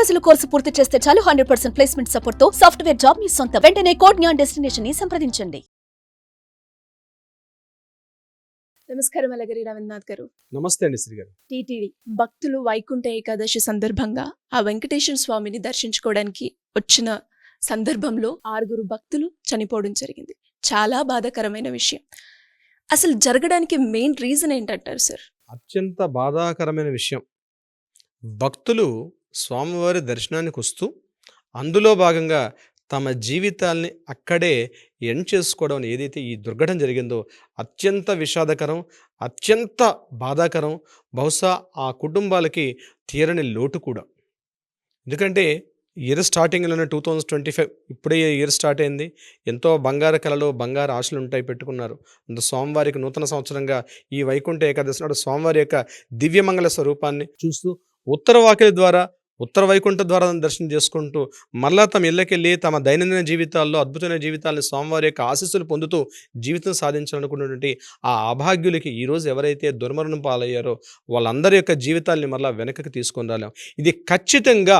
రోజుల కోర్సు పూర్తి చేస్తే చాలు హండ్రెడ్ పర్సెంట్ ప్లేస్మెంట్ సపోర్ట్తో సాఫ్ట్వేర్ జాబ్ మీ సొంత. వెంటనే కోడ్ జ్ఞాన్ డెస్టినేషన్ని సంప్రదించండి. నమస్కారం అలగరి రవీంద్రనాథ్ గారు. నమస్తే అండి శ్రీ గారు. టీటీడీ భక్తులు వైకుంఠ ఏకాదశి సందర్భంగా ఆ వెంకటేశ్వర స్వామిని దర్శించుకోవడానికి వచ్చిన సందర్భంలో ఆరుగురు భక్తులు చనిపోవడం జరిగింది. చాలా బాధాకరమైన విషయం. అసలు జరగడానికి మెయిన్ రీజన్ ఏంటంటారు సార్ అత్యంత బాధాకరమైన విషయం. భక్తులు స్వామివారి దర్శనానికి వస్తూ అందులో భాగంగా తమ జీవితాల్ని అక్కడే ఎండ్ చేసుకోవడం ఏదైతే ఈ దుర్ఘటన జరిగిందో అత్యంత విషాదకరం అత్యంత బాధాకరం బహుశా ఆ కుటుంబాలకి తీరని లోటు కూడా. ఎందుకంటే ఇయర్ స్టార్టింగ్లోనే టూ థౌజండ్ ట్వంటీ ఫైవ్ ఇప్పుడే ఇయర్ స్టార్ట్ అయింది. ఎంతో బంగారు కళలు బంగారు ఆశలు ఉంటాయి పెట్టుకున్నారు. అంత స్వామివారికి నూతన సంవత్సరంగా ఈ వైకుంఠ ఏకాదశి నాడు స్వామివారి యొక్క దివ్యమంగళ స్వరూపాన్ని చూస్తూ ఉత్తర వాకిలి ద్వారా ఉత్తర వైకుంఠ ద్వారా దర్శనం చేసుకుంటూ మరలా తమ ఇళ్ళకెళ్ళి తమ దైనందిన జీవితాల్లో అద్భుతమైన జీవితాలను స్వామివారి యొక్క ఆశీస్సులు పొందుతూ జీవితం సాధించాలనుకున్నటువంటి ఆ అభాగ్యులకి ఈరోజు ఎవరైతే దుర్మరణం పాలయ్యారో వాళ్ళందరి యొక్క జీవితాల్ని మరలా వెనకకి తీసుకొని రాలేం. ఇది ఖచ్చితంగా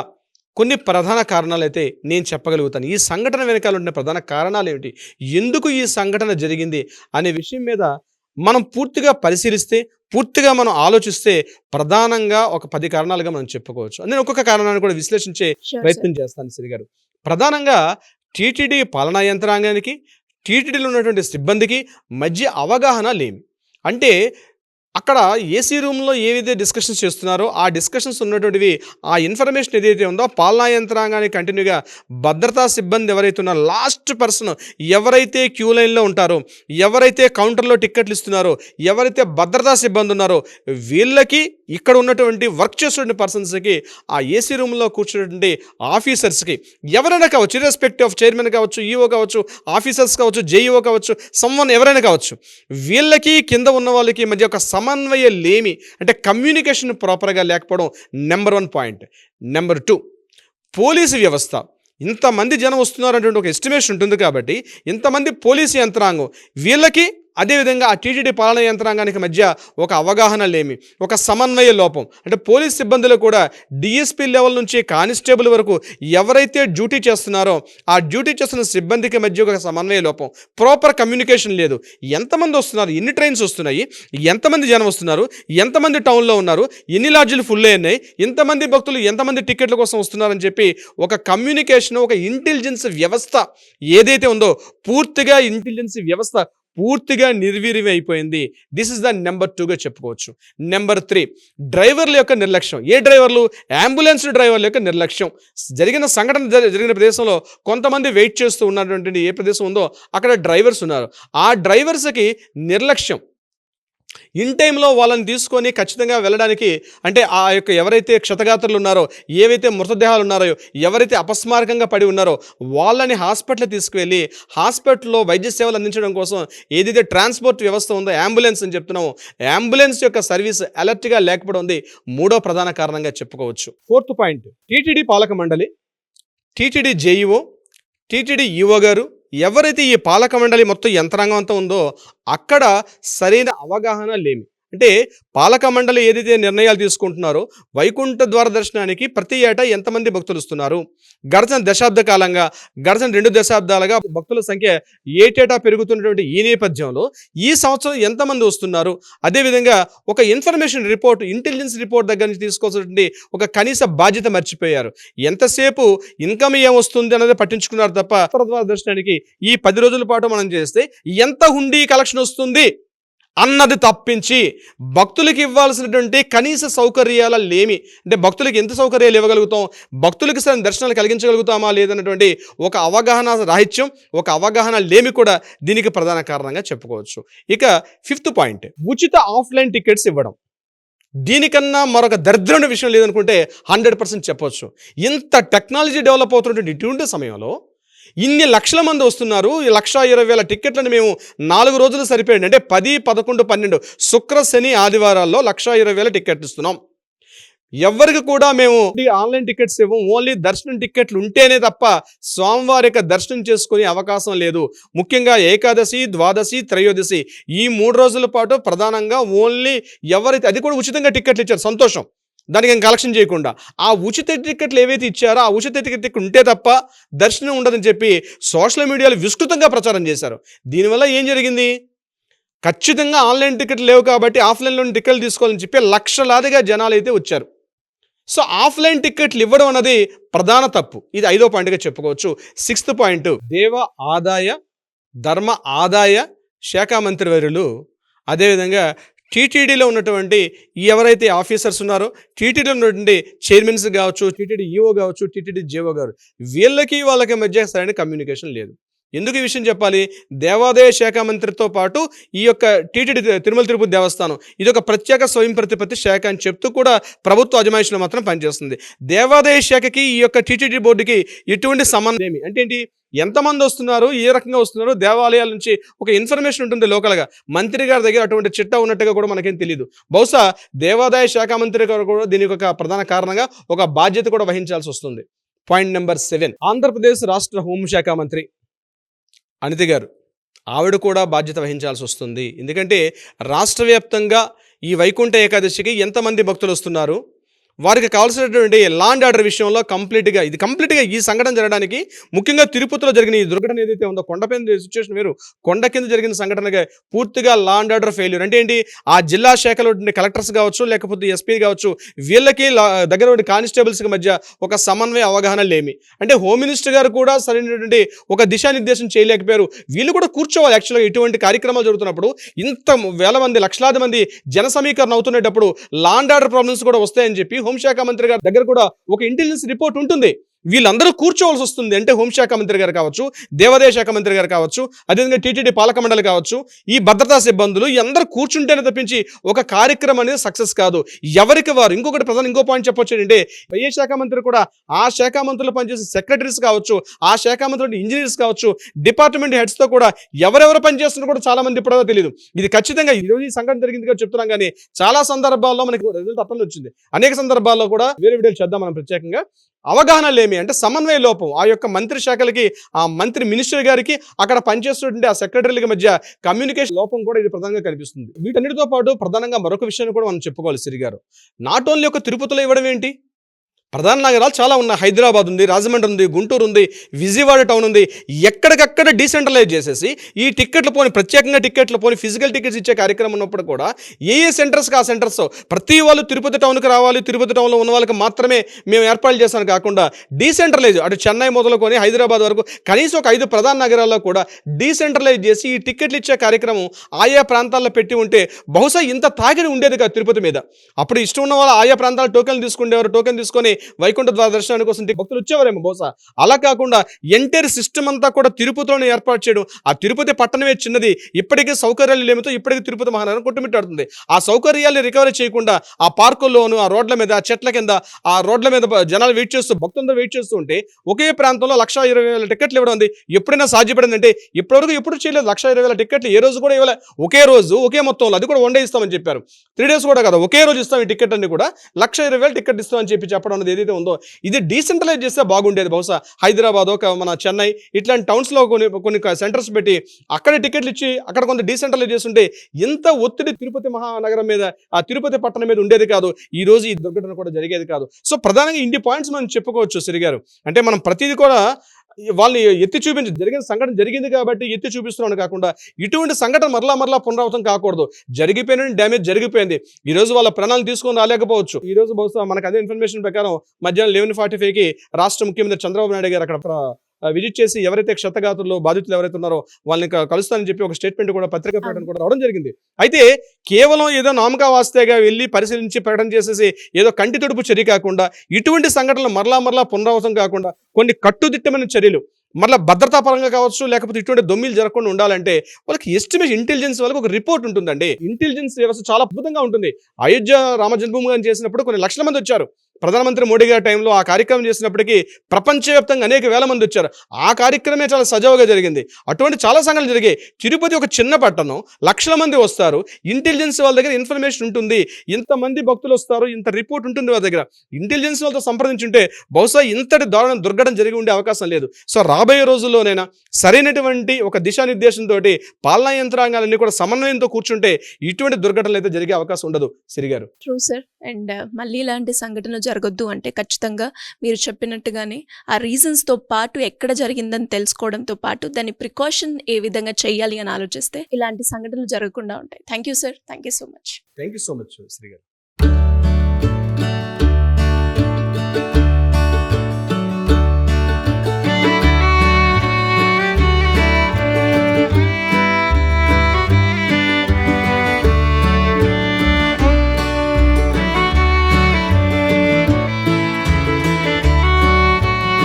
కొన్ని ప్రధాన కారణాలు అయితే నేను చెప్పగలుగుతాను. ఈ సంఘటన వెనకాల ఉండే ప్రధాన కారణాలు ఏమిటి ఎందుకు ఈ సంఘటన జరిగింది అనే విషయం మీద మనం పూర్తిగా పరిశీలిస్తే పూర్తిగా మనం ఆలోచిస్తే ప్రధానంగా ఒక పది కారణాలుగా మనం చెప్పుకోవచ్చు. నేను ఒక్కొక్క కారణాన్ని కూడా విశ్లేషించే ప్రయత్నం చేస్తాను శ్రీ గారు. ప్రధానంగా టీటీడీ పాలనా యంత్రాంగానికి టీటీడీలో ఉన్నటువంటి సిబ్బందికి మధ్య అవగాహన లేమి. అంటే అక్కడ ఏసీ రూమ్లో ఏవైతే డిస్కషన్స్ చేస్తున్నారో ఆ డిస్కషన్స్ ఉన్నటువంటివి ఆ ఇన్ఫర్మేషన్ ఏదైతే ఉందో పాలనా యంత్రాంగానికి కంటిన్యూగా భద్రతా సిబ్బంది ఎవరైతే ఉన్నారో లాస్ట్ పర్సన్ ఎవరైతే క్యూ లైన్లో ఉంటారో ఎవరైతే కౌంటర్లో టిక్కెట్లు ఇస్తున్నారో ఎవరైతే భద్రతా సిబ్బంది ఉన్నారో వీళ్ళకి ఇక్కడ ఉన్నటువంటి వర్క్ చేస్తున్న పర్సన్స్కి ఆ ఏసీ రూమ్లో కూర్చున్నటువంటి ఆఫీసర్స్కి ఎవరైనా కావచ్చు ఇర్రెస్పెక్టివ్ ఆఫ్ చైర్మన్ కావచ్చు ఈఓ కావచ్చు ఆఫీసర్స్ కావచ్చు జేఈఓ కావచ్చు సమ్వన్ ఎవరైనా కావచ్చు వీళ్ళకి కింద ఉన్న వాళ్ళకి మధ్య ఒక సమన్వయ లేమి అంటే కమ్యూనికేషన్ ప్రాపర్గా లేకపోవడం number one point. Number two police వ్యవస్థ. ఇంతమంది జనం వస్తున్నారు వస్తున్నారనేటువంటి ఒక ఎస్టిమేషన్ ఉంటుంది కాబట్టి ఇంతమంది పోలీసు యంత్రాంగం వీళ్ళకి అదేవిధంగా ఆ టీటీడీ పాలన యంత్రాంగానికి మధ్య ఒక అవగాహన లేమి ఒక సమన్వయ లోపం. అంటే పోలీస్ సిబ్బందులు కూడా డిఎస్పీ లెవెల్ నుంచి కానిస్టేబుల్ వరకు ఎవరైతే డ్యూటీ చేస్తున్నారో ఆ డ్యూటీ చేస్తున్న సిబ్బందికి మధ్య ఒక సమన్వయ లోపం. ప్రాపర్ కమ్యూనికేషన్ లేదు. ఎంతమంది వస్తున్నారు? ఎన్ని ట్రైన్స్ వస్తున్నాయి? ఎంతమంది జనం వస్తున్నారు? ఎంతమంది టౌన్లో ఉన్నారు? ఎన్ని లాడ్జీలు ఫుల్ అయినాయి ఎంతమంది భక్తులు ఎంతమంది టికెట్ల కోసం వస్తున్నారని చెప్పి ఒక కమ్యూనికేషన్ ఒక ఇంటెలిజెన్స్ వ్యవస్థ ఏదైతే ఉందో పూర్తిగా ఇంటెలిజెన్స్ వ్యవస్థ పూర్తిగా నిర్వీర్యం అయిపోయింది. దిస్ ఇస్ ద నెంబర్ టూగా చెప్పుకోవచ్చు. నెంబర్ త్రీ డ్రైవర్ల యొక్క నిర్లక్ష్యం. ఏ డ్రైవర్లు? అంబులెన్స్ డ్రైవర్ల యొక్క నిర్లక్ష్యం. జరిగిన సంఘటన జరిగిన ప్రదేశంలో కొంతమంది వెయిట్ చేస్తూ ఉన్నటువంటి ఏ ప్రదేశం ఉందో అక్కడ డ్రైవర్స్ ఉన్నారు. ఆ డ్రైవర్స్కి నిర్లక్ష్యం. ఇన్ టైంలో వాళ్ళని తీసుకొని ఖచ్చితంగా వెళ్ళడానికి అంటే ఆ యొక్క ఎవరైతే క్షతగాత్రులు ఉన్నారో ఏవైతే మృతదేహాలు ఉన్నారో ఎవరైతే అపస్మారకంగా పడి ఉన్నారో వాళ్ళని హాస్పిటల్ తీసుకువెళ్ళి హాస్పిటల్లో వైద్య సేవలు అందించడం కోసం ఏదైతే ట్రాన్స్పోర్ట్ వ్యవస్థ ఉందో అంబులెన్స్ అని చెప్తున్నామో అంబులెన్స్ యొక్క సర్వీస్ అలర్ట్గా లేకపోవడం ఉంది. మూడో ప్రధాన కారణంగా చెప్పుకోవచ్చు. ఫోర్త్ పాయింట్ టీటీడీ పాలక మండలి టీటీడీ జేఈఓ టీటీడీ ఈఓ గారు ఎవరైతే ఈ పాలక మండలి మొత్తం యంత్రాంగం అంతా ఉందో అక్కడ సరైన అవగాహన లేమి. అంటే పాలక మండలి ఏదైతే నిర్ణయాలు తీసుకుంటున్నారో వైకుంఠ ద్వార దర్శనానికి ప్రతి ఏటా ఎంతమంది భక్తులు వస్తున్నారు? గడచిన దశాబ్ద కాలంగా గడచిన రెండు దశాబ్దాలుగా భక్తుల సంఖ్య ఏటేటా పెరుగుతున్నటువంటి ఈ నేపథ్యంలో ఈ సంవత్సరం ఎంతమంది వస్తున్నారు? అదేవిధంగా ఒక ఇన్ఫర్మేషన్ రిపోర్ట్ ఇంటెలిజెన్స్ రిపోర్ట్ దగ్గర నుంచి తీసుకోవాల్సినటువంటి ఒక కనీస బాధ్యత మర్చిపోయారు. ఎంతసేపు ఇన్కమ్ ఏం వస్తుంది అన్నది పట్టించుకున్నారు తప్ప ద్వార దర్శనానికి ఈ పది రోజుల పాటు మనం చేస్తే ఎంత హుండీ కలెక్షన్ వస్తుంది? అన్నది తప్పించి భక్తులకి ఇవ్వాల్సినటువంటి కనీస సౌకర్యాల లేమి అంటే భక్తులకి ఎంత సౌకర్యాలు ఇవ్వగలుగుతాం? భక్తులకి సరైన దర్శనాలు కలిగించగలుగుతామా లేదన్నటువంటి ఒక అవగాహన రాహిత్యం ఒక అవగాహన లేమి కూడా దీనికి ప్రధాన కారణంగా చెప్పుకోవచ్చు. ఇక ఫిఫ్త్ పాయింట్ ఉచిత ఆఫ్లైన్ టికెట్స్ ఇవ్వడం. దీనికన్నా మరొక దరిద్రమైన విషయం లేదనుకుంటే హండ్రెడ్ పర్సెంట్ చెప్పొచ్చు. ఇంత టెక్నాలజీ డెవలప్ అవుతున్నటువంటి ఇటువంటి సమయంలో ఇన్ని లక్షల మంది వస్తున్నారు. ఈ లక్ష ఇరవై వేల టికెట్లను మేము నాలుగు రోజులు సరిపోయింది అంటే పది పదకొండు పన్నెండు శుక్ర శని ఆదివారాల్లో లక్ష ఇరవై వేల టికెట్లు ఇస్తున్నాం. ఎవరికి కూడా మేము ఈ ఆన్లైన్ టికెట్స్ ఇవ్వం. ఓన్లీ దర్శనం టికెట్లు ఉంటేనే తప్ప స్వామివారి యొక్క దర్శనం చేసుకునే అవకాశం లేదు. ముఖ్యంగా ఏకాదశి ద్వాదశి త్రయోదశి ఈ మూడు రోజుల పాటు ప్రధానంగా ఓన్లీ ఎవరైతే అది కూడా ఉచితంగా టికెట్లు ఇచ్చారు. సంతోషం. దానికి ఏం కలెక్షన్ చేయకుండా. ఆ ఉచిత టికెట్లు ఏవైతే ఇచ్చారో ఆ ఉచిత టికెట్ ఉంటే తప్ప దర్శనం ఉండదని చెప్పి సోషల్ మీడియాలో విస్తృతంగా ప్రచారం చేశారు. దీనివల్ల ఏం జరిగింది? ఖచ్చితంగా ఆన్లైన్ టికెట్లు లేవు కాబట్టి ఆఫ్లైన్లో టికెట్లు తీసుకోవాలని చెప్పి లక్షలాదిగా జనాలు అయితే వచ్చారు. సో ఆఫ్లైన్ టికెట్లు ఇవ్వడం అన్నది ప్రధాన తప్పు. ఇది ఐదో పాయింట్గా చెప్పుకోవచ్చు. సిక్స్త్ పాయింట్ దేవ ఆదాయ ధర్మ ఆదాయ శాఖ మంత్రి వర్యులు అదేవిధంగా టీటీడీలో ఉన్నటువంటి ఎవరైతే ఆఫీసర్స్ ఉన్నారో టీటీడీలో ఉన్నటువంటి చైర్మన్స్ కావచ్చు టీటీడీ ఈఓ కావచ్చు టీటీడీ జేఓ గారు వీళ్ళకి వాళ్ళకి మధ్య సరైన కమ్యూనికేషన్ లేదు. ఎందుకు ఈ విషయం చెప్పాలి? దేవాదాయ శాఖ మంత్రితో పాటు ఈ యొక్క టీటీడీ తిరుమల తిరుపతి దేవస్థానం ఇది ఒక ప్రత్యేక స్వయం ప్రతిపత్తి శాఖ అని చెప్తూ కూడా ప్రభుత్వ అజమాయిషిలో మాత్రం పనిచేస్తుంది. దేవాదాయ శాఖకి ఈ యొక్క టీటీడీ బోర్డుకి ఎటువంటి సంబంధం ఏమి? అంటే ఏంటి? ఎంతమంది వస్తున్నారు? ఏ రకంగా వస్తున్నారు? దేవాలయాల నుంచి ఒక ఇన్ఫర్మేషన్ ఉంటుంది లోకల్గా. మంత్రి గారి దగ్గర అటువంటి చిట్టా ఉన్నట్టుగా కూడా మనకేం తెలియదు బహుశా దేవాదాయ శాఖ మంత్రి గారు కూడా దీనికి ఒక ప్రధాన కారణంగా ఒక బాధ్యత కూడా వహించాల్సి వస్తుంది. Point number seven. ఆంధ్రప్రదేశ్ రాష్ట్ర హోంశాఖ మంత్రి అనిత గారు ఆవిడ కూడా బాధ్యత వహించాల్సి వస్తుంది. ఎందుకంటే రాష్ట్ర వ్యాప్తంగా ఈ వైకుంఠ ఏకాదశికి ఎంతమంది భక్తులు వస్తున్నారు? వారికి కావాల్సినటువంటి లాండ్ ఆర్డర్ విషయంలో కంప్లీట్గా ఇది కంప్లీట్గా ఈ సంఘటన జరగడానికి ముఖ్యంగా తిరుపతిలో జరిగిన ఈ దుర్ఘటన ఏదైతే ఉందో కొండపైన సిచ్యువేషన్ వేరు. కొండ కింద జరిగిన సంఘటనగా పూర్తిగా లాండ్ ఆర్డర్ ఫెయిల్యూర్ అంటే ఏంటి? ఆ జిల్లా శాఖలో కలెక్టర్స్ కావచ్చు లేకపోతే ఎస్పీ కావచ్చు వీళ్ళకి దగ్గర ఉండే కానిస్టేబుల్స్కి మధ్య ఒక సమన్వయ అవగాహన లేమి. అంటే హోమ్ మినిస్టర్ గారు కూడా సరైనటువంటి ఒక దిశానిర్దేశం చేయలేకపోయారు. వీళ్ళు కూడా కూర్చోవాలి. యాక్చువల్గా ఇటువంటి కార్యక్రమాలు జరుగుతున్నప్పుడు ఇంత వేల మంది లక్షలాది మంది జన సమీకరణ అవుతున్నప్పుడు లాండ్ ఆర్డర్ ప్రాబ్లమ్స్ కూడా వస్తాయని చెప్పి హోంశాఖ మంత్రి గారి దగ్గర కూడా ఒక ఇంటెలిజెన్స్ రిపోర్ట్ ఉంటుంది. వీళ్ళందరూ కూర్చోవలసి వస్తుంది. అంటే హోంశాఖ మంత్రి గారు కావచ్చు దేవాదాయ శాఖ మంత్రి గారు కావచ్చు అదేవిధంగా టీటీడీ పాలక మండలి కావచ్చు ఈ భద్రతా సిబ్బందులు ఈ అందరూ కూర్చుంటేనే తప్పించి ఒక కార్యక్రమం అనేది సక్సెస్ కాదు. ఎవరికి వారు? ఇంకొకటి ప్రధాన ఇంకో పాయింట్ చెప్పొచ్చు ఏంటంటే ఏ శాఖ మంత్రి కూడా ఆ శాఖ మంత్రులు పనిచేసే సెక్రటరీస్ కావచ్చు ఆ శాఖ మంత్రులు ఇంజనీర్స్ కావచ్చు డిపార్ట్మెంట్ హెడ్స్తో కూడా ఎవరెవరు పనిచేస్తున్నారు కూడా చాలా మంది ఇప్పుడో తెలియదు. ఇది ఖచ్చితంగా ఈ రోజు ఈ సంఘటన జరిగింది కదా చెప్తున్నాం కానీ చాలా సందర్భాల్లో మనకి రిజల్ట్ అర్థం వచ్చింది. అనేక సందర్భాల్లో కూడా వేరే వీడియోలు చేద్దాం మనం ప్రత్యేకంగా. అవగాహన లేమి. అంటే సమన్వయ లోపం. ఆ యొక్క మంత్రి శాఖలకి ఆ మంత్రి మినిస్టర్ గారికి అక్కడ పనిచేస్తున్నటువంటి ఆ సెక్రటరీలకి మధ్య కమ్యూనికేషన్ లోపం కూడా ఇది ప్రధానంగా కనిపిస్తుంది. వీటన్నిటితో పాటు ప్రధానంగా మరొక విషయాన్ని కూడా మనం చెప్పుకోవాలి సిరి గారు నాట్ ఓన్లీ ఒక తిరుపతిలో ఇవ్వడం ఏంటి? ప్రధాన నగరాలు చాలా ఉన్నాయి. హైదరాబాద్ ఉంది రాజమండ్రి ఉంది గుంటూరు ఉంది విజయవాడ టౌన్ ఉంది. ఎక్కడికక్కడ డీసెంట్రలైజ్ చేసేసి ఈ టిక్కెట్లు పోని ప్రత్యేకంగా టిక్కెట్లు పోని ఫిజికల్ టికెట్స్ ఇచ్చే కార్యక్రమం ఉన్నప్పుడు కూడా ఏ ఏ సెంటర్స్కి ఆ సెంటర్స్ ప్రతి వాళ్ళు తిరుపతి టౌన్కి రావాలి తిరుపతి టౌన్లో ఉన్న వాళ్ళకి మాత్రమే మేము ఏర్పాటు చేశాను కాకుండా డీసెంట్రలైజ్ అటు చెన్నై మొదలుకొని హైదరాబాద్ వరకు కనీసం ఒక ఐదు ప్రధాన నగరాల్లో కూడా డీసెంట్రలైజ్ చేసి ఈ టిక్కెట్లు ఇచ్చే కార్యక్రమం ఆయా ప్రాంతాల్లో పెట్టి ఉంటే బహుశా ఇంత తాగిడి ఉండేది కాదు తిరుపతి మీద. అప్పుడు ఇష్టం ఉన్న వాళ్ళు ఆయా ప్రాంతాల టోకెన్లు తీసుకునేవారు టోకెన్ తీసుకొని వైకుంఠ ద్వార దర్శనానికి కోసం భక్తులు వచ్చేవారేమో బహుశా. అలా కాకుండా ఎంటైర్ సిస్టమ్ అంతా కూడా తిరుపతిలోనే ఏర్పాటు చేయడం ఆ తిరుపతి పట్టణమే చిన్నది. ఇప్పటికే సౌకర్యాలు లేమితో ఇప్పటికీ తిరుపతి మహానగరం కొట్టుమిట్టాడుతుంది. ఆ సౌకర్యాలు రికవరీ చేయకుండా ఆ పార్కుల్లోను ఆ రోడ్ల మీద ఆ చెట్ల కింద ఆ రోడ్ల మీద జనాలు వెయిట్ చేస్తూ భక్తులందరూ వెయిట్ చేస్తూ ఉంటే ఒకే ప్రాంతంలో లక్ష ఇరవై వేల టికెట్లు ఇవ్వడం ఉంది. ఎప్పుడైనా సాధ్యపడింది అంటే ఇప్పటివరకు ఎప్పుడు చేయలేదు. లక్ష ఇరవై వేల టికెట్లు ఏ రోజు కూడా ఇవ్వలే. ఒకే రోజు ఒకే మొత్తంలో అది కూడా వన్ డే ఇస్తామని చెప్పారు. త్రీ డేస్ కూడా కదా ఒకే రోజు ఇస్తాం ఈ టికెట్ అన్ని కూడా. లక్ష ఇరవై వేల టికెట్ ఇస్తామని చెప్పి చెప్పడం అనేది ఏదైతే ఉందో ఇది డీసెంట్రలైజ్ చేస్తే బాగుండేది. బహుశా హైదరాబాద్ ఒక మన చెన్నై ఇట్లాంటి టౌన్స్లో కొన్ని కొన్ని సెంటర్స్ పెట్టి అక్కడ టికెట్లు ఇచ్చి అక్కడ కొంత డీసెంట్రలైజ్ చేస్తుంటే ఎంత ఒత్తిడి తిరుపతి మహానగరం మీద ఆ తిరుపతి పట్టణం మీద ఉండేది కాదు. ఈ రోజు ఈ దుర్ఘటన కూడా జరిగేది కాదు. సో ప్రధానంగా ఇన్ని పాయింట్స్ మనం చెప్పుకోవచ్చు సిరిగారు. అంటే మనం ప్రతిదీ కూడా వాళ్ళని ఎత్తి చూపించి జరిగిన సంఘటన జరిగింది కాబట్టి ఎత్తి చూపిస్తున్నాను కాకుండా ఇటువంటి సంఘటన మరలా మరలా పునరావృతం కాకూడదు. జరిగిపోయిన డ్యామేజ్ జరిగిపోయింది. ఈ రోజు వాళ్ళ ప్రాణాలు తీసుకొని రాలేకపోవచ్చు. ఈ రోజు బహుశా మనకు అదే ఇన్ఫర్మేషన్ ప్రకారం మధ్యాహ్నం లెవెన్ ఫార్టీ ఫైవ్కి రాష్ట్ర ముఖ్యమంత్రి చంద్రబాబు నాయుడు గారు అక్కడ విజిట్ చేసి ఎవరైతే క్షతగాతులు బాధితులు ఎవరైతే ఉన్నారో వాళ్ళని కలుస్తానని చెప్పి ఒక స్టేట్మెంట్ కూడా పత్రికా ప్రకటన కూడా రావడం జరిగింది. అయితే కేవలం ఏదో నామకా వాస్తేగా వెళ్ళి పరిశీలించి ప్రకటన చేసేసి ఏదో కంటి తుడుపు చర్య కాకుండా ఇటువంటి సంఘటనలు మరలా మరలా పునరావృతం కాకుండా కొన్ని కట్టుదిట్టమైన చర్యలు మరలా భద్రతా పరంగా కావచ్చు లేకపోతే ఇటువంటి దొమ్మిలు జరగకుండా ఉండాలంటే వాళ్ళకి ఎస్టిమేషన్ ఇంటెలిజెన్స్ వాళ్ళకి ఒక రిపోర్ట్ ఉంటుందండి. ఇంటెలిజెన్స్ వ్యవస్థ చాలా అద్భుతంగా ఉంటుంది. అయోధ్య రామ జన్మభూమి చేసినప్పుడు కొన్ని లక్షల మంది వచ్చారు. ప్రధానమంత్రి మోడీ గారి టైంలో ఆ కార్యక్రమం చేసినప్పటికీ ప్రపంచవ్యాప్తంగా అనేక వేల మంది వచ్చారు. ఆ కార్యక్రమే చాలా సజావుగా జరిగింది. అటువంటి చాలా సంఘటనలు జరిగాయి. తిరుపతి ఒక చిన్న పట్టణం. లక్షల మంది వస్తారు. ఇంటెలిజెన్స్ వాళ్ళ దగ్గర ఇన్ఫర్మేషన్ ఉంటుంది. ఇంతమంది భక్తులు వస్తారు. ఇంత రిపోర్ట్ ఉంటుంది వాళ్ళ దగ్గర. ఇంటెలిజెన్స్ వాళ్ళతో సంప్రదించుంటే బహుశా ఇంతటి దారుణ దుర్ఘటన జరిగి ఉండే అవకాశం లేదు. సో రాబోయే రోజుల్లోనైనా సరైనటువంటి ఒక దిశానిర్దేశంతో పాలనా యంత్రాంగాలన్నీ కూడా సమన్వయంతో కూర్చుంటే ఇటువంటి దుర్ఘటనలు అయితే జరిగే అవకాశం ఉండదు. సిరిగారు. ట్రూ సార్ అండ్ మళ్ళీ ఇలాంటి సంఘటనలు జరగొద్దు అంటే ఖచ్చితంగా మీరు చెప్పినట్టుగానే ఆ రీజన్స్తో పాటు ఎక్కడ జరిగిందని తెలుసుకోవడంతో పాటు దాని ప్రికాషన్ ఏ విధంగా చేయాలి అని ఆలోచిస్తే ఇలాంటి సంఘటనలు జరగకుండా ఉంటాయి. Thank you sir thank you so much thank you so much Shri గారు